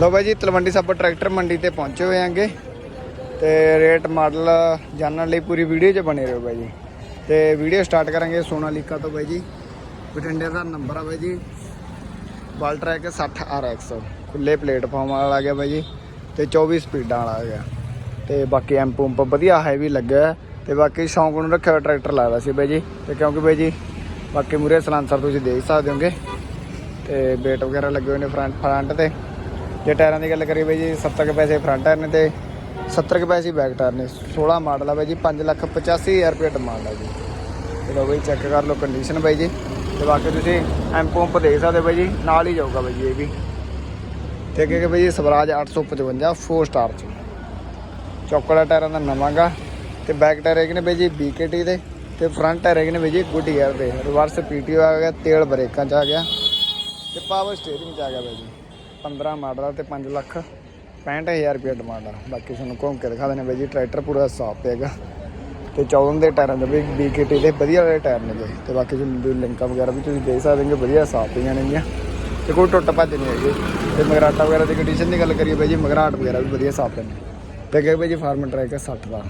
ਲੋ ਬਾਈ ਜੀ, ਤਲਵੰਡੀ ਸਾਬੋ ਟਰੈਕਟਰ ਮੰਡੀ ਤੇ ਪਹੁੰਚੇ ਹੋਏ ਆਂਗੇ ਤੇ ਰੇਟ ਮਾਡਲ ਜਾਣਨ ਲਈ ਪੂਰੀ ਵੀਡੀਓ 'ਚ ਬਣੇ ਰਹੋ ਬਾਈ ਜੀ। ਤੇ ਵੀਡੀਓ ਸਟਾਰਟ ਕਰਾਂਗੇ ਸੋਨਾਲੀਕਾ ਤੋਂ ਬਾਈ ਜੀ। ਬਠਿੰਡੇ ਦਾ ਨੰਬਰ ਆ ਬਾਈ ਜੀ। ਬਲ ਟਰੈਕ 60 RX ਖੁੱਲੇ ਪਲੇਟਫਾਰਮ ਵਾਲਾ ਆ ਗਿਆ ਬਾਈ ਜੀ। ਤੇ 24 ਸਪੀਡਾਂ ਵਾਲਾ ਆ ਗਿਆ। ਤੇ ਬਾਕੀ ਐਮ ਪੰਪ ਵਧੀਆ ਹੈਵੀ ਲੱਗਿਆ। ਹੈ ਤੇ ਬਾਕੀ ਸ਼ੌਂਕ ਨੂੰ ਰੱਖਿਆ ਹੋਇਆ ਟਰੈਕਟਰ ਲਾਇਆ ਸੀ ਬਾਈ ਜੀ। ਤੇ ਕਿਉਂਕਿ ਬਾਈ ਜੀ, ਬਾਕੀ ਮੂਰੇ ਸਲਾਂਸਰ ਤੁਸੀਂ ਦੇਖ ਸਕਦੇ ਹੋਗੇ। ਤੇ ਬੇਟ ਵਗੈਰਾ ਲੱਗੇ ਹੋਏ ਨੇ ਫਰੰਟ ਫਰੰਟ ਤੇ। ਜੇ ਟਾਇਰਾਂ ਦੀ ਗੱਲ ਕਰੀਏ ਬਾਈ ਜੀ 70 ਕੁ ਪੈਸੇ ਫਰੰਟ ਟਾਇਰ ਨੇ ਤੇ 70 ਕੁ ਪੈਸੇ ਬੈਕ ਟਾਇਰ ਨੇ 16 ਮਾਡਲ ਆ ਬਾਈ ਜੀ 5 ਲੱਖ 85000 ਰੁਪਏ ਡਿਮਾਂਡ ਆ ਜੀ। ਚਲੋ ਬਾਈ ਚੈੱਕ ਕਰ ਲਓ ਕੰਡੀਸ਼ਨ ਬਾਈ ਜੀ, ਤੇ ਬਾਕੀ ਤੁਸੀਂ ਐਮ ਪੰਪ ਦੇਖ ਸਕਦੇ ਬਾਈ ਜੀ, ਨਾਲ ਹੀ ਜਾਊਗਾ ਬਾਈ ਜੀ ਇਹ ਵੀ। ਤੇ ਅੱਗੇ ਬਾਈ ਜੀ, ਸਵਰਾਜ 855 4 ਸਟਾਰ ਚ। ਚੌਕੜਾ ਟਾਇਰਾਂ ਦਾ ਨਵਾਂਗਾ ਤੇ ਬੈਕ ਟਾਇਰ ਹੈਗੇ ਨੇ ਬਾਈ ਜੀ BKT ਦੇ, ਤੇ ਫਰੰਟ ਟਾਇਰ ਹੈਗੇ ਨੇ ਬਾਈ ਜੀ ਗੁੱਡ ਏਅਰ ਦੇ। ਰਿਵਰਸ PTO ਆ ਗਿਆ, ਤੇਲ ਬ੍ਰੇਕਾਂ ਚ ਆ ਗਿਆ, ਤੇ ਪਾਵਰ ਸਟੀਅਰਿੰਗ ਚ ਆ ਗਿਆ ਬਾਈ ਜੀ। 15 ਮਾਡਲ ਆ ਤੇ 5 ਲੱਖ 65000 ਰੁਪਏ ਡਿਮਾਂਡ ਆ। ਬਾਕੀ ਤੁਹਾਨੂੰ ਘੁੰਮ ਕੇ ਦਿਖਾ ਦਿੰਦੇ ਬਾਈ ਜੀ, ਟਰੈਕਟਰ ਪੂਰਾ ਸਾਫ਼ ਹੈਗਾ। ਤੇ 14 ਦੇ ਟਾਇਰਾਂ ਦੇ ਵੀ BKT ਦੇ ਵਧੀਆ ਵਾਲੇ ਟਾਇਰ ਨੇ ਜੀ ਤੇ ਬਾਕੀ ਤੁਹਾਨੂੰ ਲਿੰਕਾਂ ਵਗੈਰਾ ਵੀ ਤੁਸੀਂ ਦੇਖ ਸਕਦੇ ਹੋ ਵਧੀਆ ਸਾਫ਼ ਪਈਆਂ ਨੇਗੀਆਂ ਤੇ ਕੋਈ ਟੁੱਟ ਭੱਜ ਨਹੀਂ ਹੈਗੀ। ਤੇ ਮਗਰਾਟਾ ਵਗੈਰਾ ਦੀ ਕੰਡੀਸ਼ਨ ਦੀ ਗੱਲ ਕਰੀਏ ਬਾਈ ਜੀ, ਮਗਰਾਟ ਵਗੈਰਾ ਵੀ ਵਧੀਆ ਸਾਫ਼ ਨੇ। ਤੇ ਅੱਗੇ ਬਾਈ ਜੀ, ਫਾਰਮ ਟਰੈਕ 60 ਦਾ।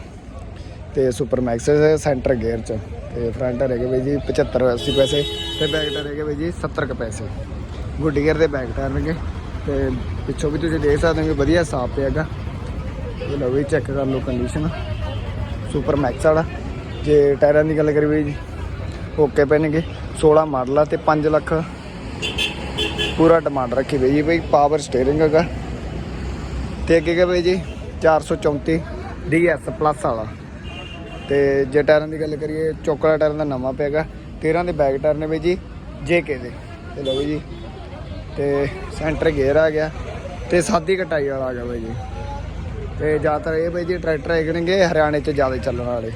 ਤੇ ਸੁਪਰ ਮੈਕਸ ਸੈਂਟਰ ਗੇਅਰ ਚ। ਤੇ ਫਰੰਟ ਟਾਇਰ ਹੈਗੇ ਬਾਈ ਜੀ 75 80 ਪੈਸੇ। ਤੇ ਬੈਕ ਟਾਇਰ ਹੈਗੇ ਬਾਈ ਜੀ 70 ਕੁ ਪੈਸੇ। ਗੁੱਡ ਗੇਅਰ ਦੇ ਬੈਕ ਟਾਇਰ ਨੇਗੇ। ਤੇ ਪਿੱਛੋਂ ਵੀ ਤੁਸੀਂ ਦੇਖ ਸਕਦੇ ਹੋ ਕਿ ਵਧੀਆ ਸਾਫ਼ ਪਿਆਗਾ ਇਹ ਲਓ ਵੀ ਚੈੱਕ ਕਰ ਲਓ ਕੰਡੀਸ਼ਨ ਸੁਪਰ ਮੈਕਸ ਵਾਲਾ। ਜੇ ਟਾਇਰਾਂ ਦੀ ਗੱਲ ਕਰੀਏ ਵੀ ਓਕੇ ਪੈਣਗੇ। 16 ਮਾਡਲ ਆ ਤੇ 5 ਲੱਖ ਪੂਰਾ ਡਿਮਾਂਡ ਰੱਖੀ ਬਈ ਜੀ, ਬਈ ਪਾਵਰ ਸਟੀਅਰਿੰਗ ਹੈਗਾ। ਤੇ ਅੱਗੇ ਹੈਗਾ ਬਈ ਜੀ 434 DS ਪਲੱਸ ਵਾਲਾ। ਤੇ ਜੇ ਟਾਇਰਾਂ ਦੀ ਗੱਲ ਕਰੀਏ ਚੋਕਲਾ ਟਾਇਰਾਂ ਦਾ ਨਵਾਂ ਪਿਆਗਾ 13 ਦੇ ਬੈਕ ਟਾਇਰ ਨੇ ਬਈ ਜੀ JK ਦੇ। ਤੇ ਲਓ ਜੀ ਤੇ ਸੈਂਟਰ ਗੇਅਰ ਆ ਗਿਆ ਤੇ ਸਾਦੀ ਕਟਾਈ ਵਾਲਾ ਆ ਗਿਆ ਬਾਈ ਜੀ। ਤੇ ਜ਼ਿਆਦਾਤਰ ਇਹ ਬਾਈ ਜੀ ਟਰੈਕਟਰ ਹੈਗੇ ਨੇਗੇ, ਹਰਿਆਣੇ 'ਚ ਜ਼ਿਆਦਾ ਚੱਲਣ ਵਾਲੇ।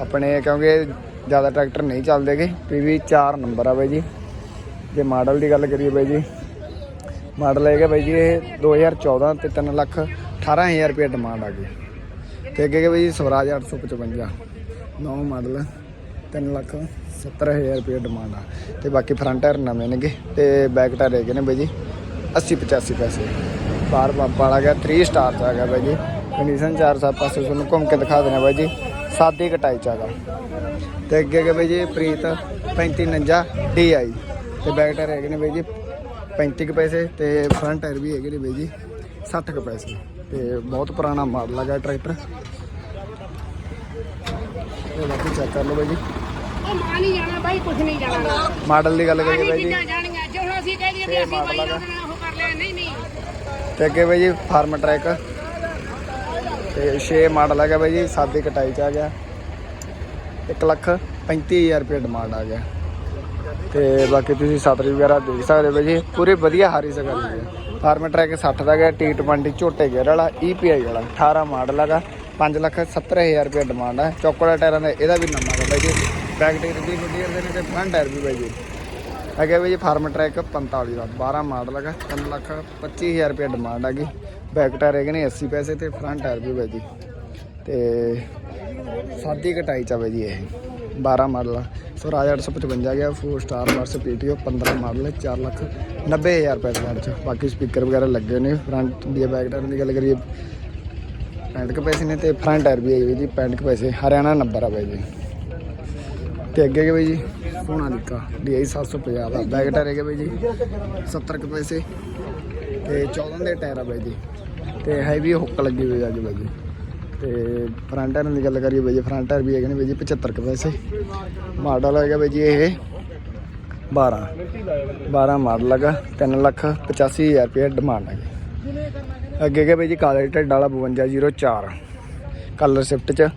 ਆਪਣੇ ਕਿਉਂਕਿ ਜ਼ਿਆਦਾ ਟਰੈਕਟਰ ਨਹੀਂ ਚੱਲਦੇਗੇ PV 4 ਨੰਬਰ ਆ ਬਾਈ ਜੀ। ਜੇ ਮਾਡਲ ਦੀ ਗੱਲ ਕਰੀਏ ਬਾਈ ਜੀ, ਮਾਡਲ ਹੈਗਾ ਬਾਈ ਜੀ ਇਹ 2014 ਤੇ 3 ਲੱਖ 18000 ਰੁਪਏ ਡਿਮਾਂਡ ਆ ਗਈ। ਤੇ ਅੱਗੇ ਬਾਈ ਜੀ ਸਵਰਾਜ 855 ਨੌ ਮਾਡਲ। 3 ਲੱਖ 70000 ਰੁਪਏ ਡਿਮਾਂਡ ਆ। ਤੇ ਬਾਕੀ ਫਰੰਟ ਟਾਇਰ ਨਵੇਂ ਨੇਗੇ ਤੇ ਬੈਕ ਟਾਇਰ ਹੈਗੇ ਨੇ ਬਾਈ ਜੀ 80 85 ਪੈਸੇ। ਪਾਰ ਪੰਪ ਵਾਲਾ ਗਿਆ 3 ਸਟਾਰ ਚ ਆ ਗਿਆ ਬਾਈ ਜੀ। ਕੰਡੀਸ਼ਨ 4 7 ਪਾਸੇ ਤੁਹਾਨੂੰ ਘੁੰਮ ਕੇ ਦਿਖਾ ਦੇਣਾ ਬਾਈ ਜੀ। ਸਾਦੀ ਕਟਾਈ ਚ ਆਗਾ ਤੇ ਅੱਗੇ ਹੈਗੇ ਬਾਈ ਜੀ ਪ੍ਰੀਤ 3549 DI ਤੇ ਬੈਕ ਟਾਇਰ ਹੈਗੇ ਨੇ ਬਾਈ ਜੀ 35 ਕੁ ਪੈਸੇ। ਤੇ ਫਰੰਟ ਟਾਇਰ ਵੀ ਹੈਗੇ ਨੇ ਬਾਈ ਜੀ 60 ਕੁ ਪੈਸੇ। ਤੇ ਬਹੁਤ ਪੁਰਾਣਾ ਮਾਡਲ ਹੈਗਾ ਟਰੈਕਟਰ ਇਹ ਬਾਕੀ ਚੈੱਕ ਕਰ ਲਓ ਬਾਈ ਜੀ। ਉਹ ਮਾਂ ਨਹੀਂ ਜਾਣਾ ਬਾਈ ਕੁਝ ਨਹੀਂ ਜਾਣਾ। ਮਾਡਲ ਦੀ ਗੱਲ ਕਰੀਏ ਬਾਈ ਜੀ। ਚੀਜ਼ਾਂ ਜਾਣੀਆਂ ਜੋ ਹੁਣ ਅਸੀਂ ਕਹਿ ਦਈਏ ਵੀ ਅਸੀਂ ਬਾਈ ਉਹਦੇ ਨਾਲ ਉਹ ਕਰ ਲਿਆ ਨਹੀਂ ਨਹੀਂ। ਤੇ ਅੱਗੇ ਬਾਈ ਜੀ ਫਾਰਮ ਟਰੈਕ। ਤੇ 6 ਮਾਡਲ ਹੈਗਾ ਬਾਈ ਜੀ ਸਾਦੀ ਕਟਾਈ ਚ ਆ ਗਿਆ। 1 ਲੱਖ 35000 ਰੁਪਏ ਡਿਮਾਂਡ ਆ ਗਿਆ। ਤੇ ਬਾਕੀ ਤੁਸੀਂ ਸਤਰੀ ਵਗੈਰਾ ਦੇਖ ਸਕਦੇ ਬਾਈ ਜੀ ਪੂਰੀ ਵਧੀਆ ਹਾਰੀ ਸਕਾ ਲਈ ਹੈ ਫਾਰਮ ਟਰੈਕ 60 ਦਾ ਗਿਆ T20 ਝੋਟੇ ਗੇਅਰ ਵਾਲਾ EPI ਵਾਲਾ 18 ਮਾਡਲ ਹੈਗਾ। 5 ਲੱਖ 70000 ਰੁਪਏ ਡਿਮਾਂਡ ਹੈ ਚੌਕੜਾ ਟਾਇਰਾਂ ਦਾ ਇਹਦਾ ਵੀ ਨੰਬਰ ਹੈ ਬਾਈ ਜੀ। ਬੈਕ ਟਾਇਰ ਵੀ ਗੁੱਡੀਅਰ ਦੇ ਨੇ ਤੇ ਫਰੰਟ ਟਾਇਰ ਵੀ ਬਾਈ ਜੀ ਅੱਗੇ ਬਾਈ ਜੀ ਫਾਰਮ ਟਰੈਕ 45 ਦਾ 12 ਮਾਡਲ ਹੈਗਾ 3 ਲੱਖ 25000 ਰੁਪਏ ਡਿਮਾਂਡ ਹੈਗੀ। ਬੈਕ ਟਾਇਰ ਹੈਗੇ ਨੇ 80 ਪੈਸੇ ਤੇ ਫਰੰਟ ਟਾਇਰ ਵੀ ਬਾਈ ਜੀ ਤੇ ਸਾਦੀ ਕਟਾਈ ਚ ਆ ਬਾਈ ਜੀ ਇਹ 12 ਮਾਡਲ ਆ। ਸਵਰਾਜ 855 ਗਿਆ 4 ਸਟਾਰ ਵਰਸ ਪੀਟੀਓ 15 ਮਾਡਲ ਹੈ 4 ਲੱਖ 90000 ਰੁਪਏ ਦਾ ਚ। ਬਾਕੀ ਸਪੀਕਰ ਵਗੈਰਾ ਲੱਗੇ ਨੇ ਫਰੰਟ ਦੀ ਬੈਕ ਟਾਇਰ ਦੀ ਗੱਲ ਕਰੀਏ। 65 ਕੁ ਪੈਸੇ ਨੇ ਤੇ ਫਰੰਟ ਟਾਇਰ ਵੀ ਹੈ ਜੀ 65 ਕੁ ਪੈਸੇ, ਹਰਿਆਣਾ ਨੰਬਰ ਆ ਬਾਈ ਜੀ। ਤੇ ਅੱਗੇ ਹੈਗੇ ਬਾਈ ਜੀ, ਸੋਨਾ ਲਿਕਾ DI 750 ਦਾ ਬੈਕ ਟਾਇਰ ਹੈਗੇ ਬਾਈ ਜੀ 70 ਕੁ ਪੈਸੇ ਤੇ 14 ਦੇ ਟਾਇਰ ਆ ਬਾਈ ਜੀ, ਤੇ ਹੈਵੀ ਹੁੱਕ ਲੱਗੀ ਹੋਈ ਆ ਜੀ ਬਾਈ ਜੀ। ਤੇ ਫਰੰਟ ਟਾਇਰ ਦੀ ਗੱਲ ਕਰੀਏ ਬਾਈ ਜੀ ਫਰੰਟ ਟਾਇਰ ਵੀ ਹੈਗੇ ਨੇ ਬਾਈ ਜੀ 75 ਕੁ ਪੈਸੇ। ਮਾਡਲ ਹੈਗਾ ਬਾਈ ਜੀ ਇਹ 12 12 ਮਾਡਲ ਹੈਗਾ 3 ਲੱਖ 85000 ਰੁਪਏ ਡਿਮਾਂਡ ਹੈਗੀ। ਅੱਗੇ ਹੈਗਾ ਬਾਈ ਜੀ, ਕਾਲੇ ਢੱਡ ਵਾਲਾ 5204 ਕਲਰ ਸ਼ਿਫਟ ਚ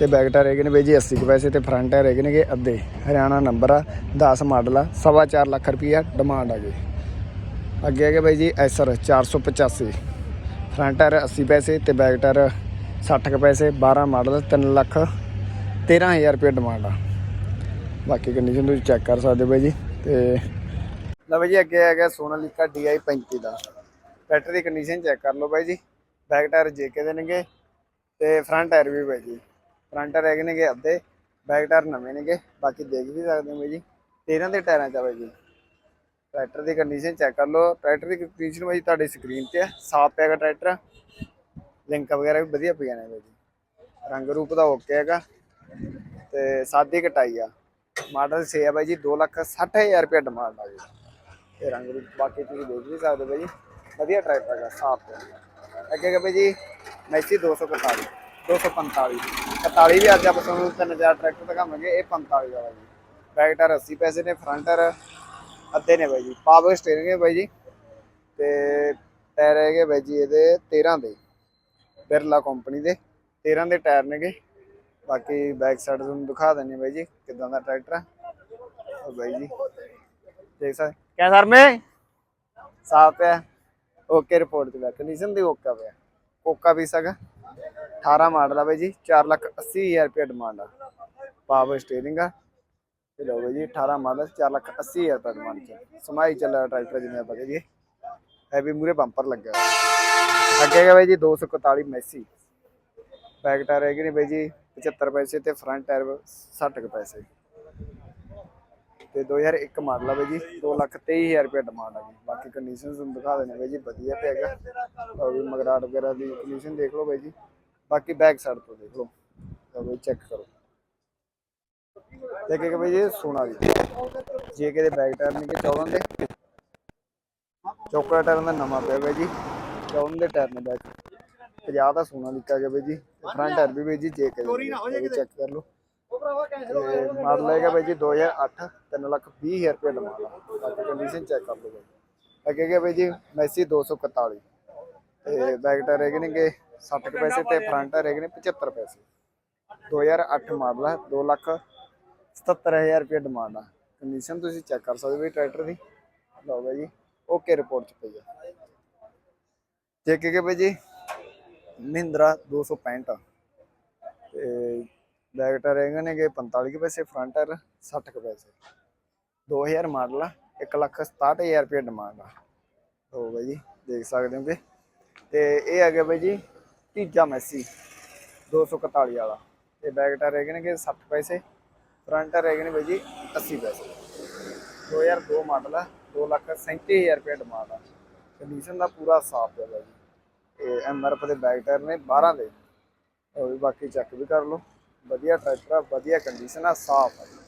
ਤੇ ਬੈਕ ਟਾਇਰ ਹੈਗੇ ਨੇ ਬਾਈ ਜੀ 80 ਕੁ ਪੈਸੇ ਤੇ ਫਰੰਟ ਟਾਇਰ ਹੈਗੇ ਨੇਗੇ, ਅੱਧੇ। ਹਰਿਆਣਾ ਨੰਬਰ ਆ 10 ਮਾਡਲ ਆ, ਸਵਾ ਚਾਰ ਲੱਖ ਰੁਪਈਆ ਡਿਮਾਂਡ ਆ ਹੈਗੀ ਅੱਗੇ ਹੈਗੇ ਬਾਈ ਜੀ, ਐਸਰ 485 ਫਰੰਟ ਟਾਇਰ 80 ਪੈਸੇ ਤੇ ਬੈਕ ਟਾਇਰ 60 ਕੁ ਪੈਸੇ 12 ਮਾਡਲ 3 ਲੱਖ 13000 ਰੁਪਏ ਡਿਮਾਂਡ ਆ। ਬਾਕੀ ਕੰਡੀਸ਼ਨ ਤੁਸੀਂ ਚੈੱਕ ਕਰ ਸਕਦੇ ਹੋ ਬਾਈ ਜੀ, ਤੇ ਲਓ ਬਾਈ ਜੀ, ਅੱਗੇ ਹੈਗਾ ਸੋਨਾਲੀਕਾ DI 35 ਦਾ। ਬੈਟਰੀ ਦੀ ਕੰਡੀਸ਼ਨ ਚੈੱਕ ਕਰ ਲਓ ਬਾਈ ਜੀ। ਬੈਕ ਟਾਇਰ JK ਦੇ ਨੇਗੇ, ਤੇ ਫਰੰਟ ਟਾਇਰ ਵੀ ਬਾਈ ਜੀ। ਫਰੰਟ ਟਾਇਰ ਹੈਗੇ ਨੇਗੇ, ਅੱਧੇ ਬੈਕ ਟਾਇਰ ਨਵੇਂ ਨੇਗੇ, ਬਾਕੀ ਦੇਖ ਵੀ ਸਕਦੇ ਹੋ ਬਾਈ ਜੀ। 13 ਦੇ ਟਾਇਰਾਂ ਚ ਆ ਜੀ। ਟਰੈਕਟਰ ਦੀ ਕੰਡੀਸ਼ਨ ਚੈੱਕ ਕਰ ਲਓ। ਟਰੈਕਟਰ ਦੀ ਕੰਡੀਸ਼ਨ ਬਾਈ ਤੁਹਾਡੀ ਸਕਰੀਨ ਤੇ ਹੈ ਸਾਫ਼ ਪਿਆਗਾ ਟਰੈਕਟਰ। ਲਿੰਕ ਵਗੈਰਾ ਵੀ ਵਧੀਆ ਪਈਆਂ ਨੇ ਬਾਈ ਜੀ। ਰੰਗ ਰੂਪ ਦਾ ਓਕੇ ਹੈਗਾ। ਤੇ ਸਾਦੀ ਕਟਾਈ ਆ। ਮਾਡਲ 6 ਆ ਬਾਈ ਜੀ 2 ਲੱਖ 60000 ਰੁਪਏ ਡਿਮਾਂਡ ਆ ਜੀ। ਤੇ ਰੰਗ ਰੂਪ ਬਾਕੀ ਤੁਸੀਂ ਦੇਖ ਵੀ ਸਕਦੇ ਹੋ ਬਾਈ ਜੀ। ਵਧੀਆ ਟਰੈਕਟਰ ਹੈਗਾ, ਸਾਫ਼ ਪਿਆ। ਅੱਗੇ ਹੈਗਾ ਬਾਈ ਜੀ ਮੈਸੀ 241 245 41 ਵੀ ਅੱਜ ਆਪਾਂ ਤੁਹਾਨੂੰ 3000 ਟਰੈਕਟਰ ਦਿਖਾਵਾਂਗੇ ਇਹ 45 ਵਾਲਾ ਜੀ। ਬੈਕ ਟਾਇਰ 80 ਪੈਸੇ ਨੇ ਫਰੰਟ ਟਾਇਰ ਅੱਧੇ ਨੇ ਬਾਈ ਜੀ। ਪਾਵਰ ਸਟੀਅਰਿੰਗ ਹੈ ਬਾਈ ਜੀ। ਤੇ ਟਾਇਰ ਹੈਗੇ ਬਾਈ ਜੀ ਇਹਦੇ 13 ਦੇ ਬਿਰਲਾ ਕੰਪਨੀ ਦੇ। 13 ਦੇ ਟਾਇਰ ਨੇਗੇ। ਬਾਕੀ ਬੈਕ ਸਾਈਡ ਤੁਹਾਨੂੰ ਦਿਖਾ ਦਿੰਨੇ ਬਾਈ ਜੀ ਕਿਦਾਂ ਦਾ ਟਰੈਕਟਰ ਹੈ ਉਹ ਬਾਈ ਜੀ ਦੇਖ ਸਕਦੇ ਕਿਆ ਸਰ ਮੈਂ? ਸਾਫ਼ ਹੈ ਓਕੇ ਰਿਪੋਰਟ ਤੇ ਕੰਡੀਸ਼ਨ ਦੀ ਓਕਾ ਪਿਆ। ਓਕਾ ਵੀ ਸਗਾ। 18 ਮਾਡਲ ਆ ਬਾਈ ਜੀ 4 ਲੱਖ 80 ਹਜ਼ਾਰ ਰੁਪਏ ਡਿਮਾਂਡ ਆ। ਪਾਵਰ ਸਟੀਅਰਿੰਗ ਆ। ਤੇ ਲਓ ਬਾਈ ਜੀ 18 ਮਾਡਲ 4 ਲੱਖ 80 ਹਜ਼ਾਰ ਰੁਪਏ ਡਿਮਾਂਡ ਚ। ਸਮਾਈ ਚੱਲਿਆ ਟਰੈਕਟਰ ਜਿਵੇਂ ਆਪਾਂ ਕਹੀਏ। ਹੈਵੀ ਮੂਰੇ ਬੰਪਰ ਲੱਗਾ ਅੱਗੇ ਹੈਗਾ ਬਾਈ ਜੀ 241 ਮੈਸੀ। ਬੈਕ ਟਾਇਰ ਹੈਗੇ ਨੇ ਬਾਈ ਜੀ 75 ਪੈਸੇ ਤੇ ਫਰੰਟ ਟਾਇਰ 60 ਕੁ ਪੈਸੇ। ਤੇ 2001 ਮਾਡਲ ਆ ਬਾਈ ਜੀ 2 ਲੱਖ 23 ਹਜ਼ਾਰ ਰੁਪਏ ਡਿਮਾਂਡ ਆ ਜੀ। ਬਾਕੀ ਕੰਡੀਸ਼ਨ ਤੁਹਾਨੂੰ ਦਿਖਾ ਦੇਣੇ ਬਾਈ ਜੀ, ਵਧੀਆ ਤੇ ਹੈਗਾ। ਔਰ ਵੀ ਮਗਰਾਟ ਵਗੈਰਾ ਦੀ ਕੰਡੀਸ਼ਨ ਦੇਖ ਲਓ ਬਾਈ ਜੀ। ਬਾਕੀ ਬੈਕ ਸਾਈਡ ਤੋਂ ਦੇਖ ਲਓ। ਬਾਈ ਚੈੱਕ ਕਰੋ। ਦੇਖੇਗਾ ਬਾਈ ਜੀ ਸੋਨਾ ਵੀ ਜੇ ਕਿਤੇ ਬੈਕ ਟਾਇਰ ਨਹੀਂ ਕਿ 14 ਦੇ। ਚੌਕੜਾ ਟਾਇਰ ਦਾ ਨਵਾਂ ਪਿਆ ਬਾਈ ਜੀ। 14 ਦੇ ਟਾਇਰ ਨੇ ਬੈਕ 50 ਦਾ ਸੋਨਾ ਲਿਖਿਆ ਗਿਆ ਬਾਈ ਜੀ। ਫਰੰਟ ਟਾਇਰ ਵੀ ਬਾਈ ਜੀ ਜੇ ਕੇ ਚੈੱਕ ਕਰ ਲਓ। ਤੇ ਮਾਡਲ ਹੈਗਾ ਬਾਈ ਜੀ 2008 3 ਲੱਖ 20 ਹਜ਼ਾਰ ਰੁਪਏ ਆ ਬਾਕੀ ਕੰਡੀਸ਼ਨ ਚੈੱਕ ਕਰ ਲਓ ਬਾਈ। ਅੱਗੇ ਗਿਆ ਬਾਈ ਜੀ ਮੈਸੀ 241 ਤੇ ਬੈਕ ਟਾਇਰ ਹੈਗੇ ਨੇਗੇ 60 ਕੁ ਪੈਸੇ ਤੇ ਫਰੰਟ ਹੈਗੇ ਨੇ 75 ਪੈਸੇ। 2008 ਮਾਡਲ ਆ 2 ਲੱਖ 77000 ਰੁਪਏ ਡਿਮਾਂਡ ਆ। ਕੰਡੀਸ਼ਨ ਤੁਸੀਂ ਚੈੱਕ ਕਰ ਸਕਦੇ ਹੋ ਟਰੈਕਟਰ ਦੀ। ਲਓ ਬਾਈ ਜੀ ਓਕੇ ਰਿਪੋਰਟ ਚ ਪਈ ਆ। ਚੈੱਕ ਕੇ ਬਾਈ ਜੀ ਮਹਿੰਦਰਾ 265 ਤੇ ਬੈਕ ਟਾਇਰ ਹੈਗੇ ਨੇਗੇ 45 ਕੁ ਪੈਸੇ ਫਰੰਟ ਟਾਇਰ 60 ਕੁ ਪੈਸੇ। 2000 ਮਾਡਲ ਆ 1 ਲੱਖ 67000 ਰੁਪਏ ਡਿਮਾਂਡ ਆ। ਲਓ ਬਾਈ ਜੀ ਦੇਖ ਸਕਦੇ ਹੋਗੇ। ਤੇ ਇਹ ਆ ਗਿਆ ਬਾਈ ਜੀ ਤੀਜਾ ਮੈਸੀ 241 ਵਾਲਾ। ਤੇ ਬੈਕ ਟਾਇਰ ਹੈਗੇ ਨੇ ਕਿ 60 ਪੈਸੇ ਫਰੰਟ ਟਾਇਰ ਹੈਗੇ ਨੇ ਬਾਈ ਜੀ 80 ਪੈਸੇ। 2002 ਮਾਡਲ ਆ 2 ਲੱਖ 37000 ਰੁਪਏ ਡਿਮਾਂਡ ਆ। ਕੰਡੀਸ਼ਨ ਦਾ ਪੂਰਾ ਸਾਫ਼ ਹੈ ਬਾਈ ਜੀ। ਇਹ ਐਮਆਰਐਫ ਦੇ ਬੈਕ ਟਾਇਰ ਨੇ 12 ਦੇ। ਉਹ ਵੀ ਬਾਕੀ ਚੈੱਕ ਵੀ ਕਰ ਲਓ। ਵਧੀਆ ਟਰੈਕਟਰ ਆ, ਵਧੀਆ ਕੰਡੀਸ਼ਨ ਆ, ਸਾਫ਼ ਆ। ਜੀ